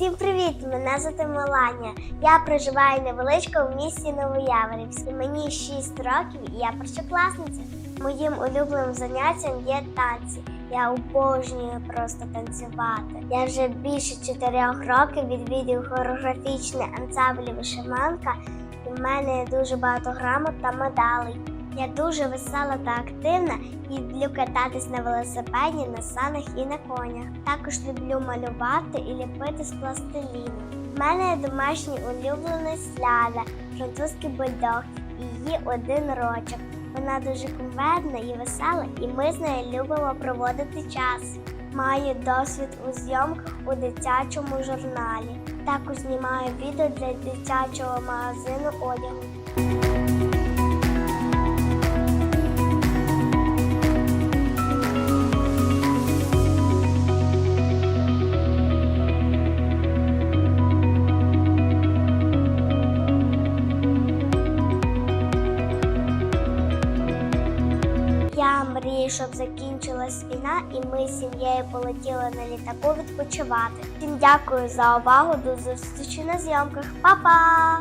Всім привіт! Мене звати Меланія. Я проживаю невеличко в місті Новояворівськ. Мені 6 років і я першокласниця. Моїм улюбленим заняттям є танці. Я обожнюю просто танцювати. Я вже більше 4 років відвідую хореографічний ансамбль вишиванка, і в мене дуже багато грамот та медалей. Я дуже весела та активна і люблю кататись на велосипеді, на санах і на конях. Також люблю малювати і ліпити з пластиліну. У мене є домашній улюблений сляля, французький бульдог, їй один рочок. Вона дуже кумедна і весела, і ми з нею любимо проводити час. Маю досвід у зйомках у дитячому журналі. Також знімаю відео для дитячого магазину одягу. Я мрію, щоб закінчилась війна, і ми з сім'єю полетіли на літаку відпочивати. Всім дякую за увагу. До зустрічі на зйомках. Па-па!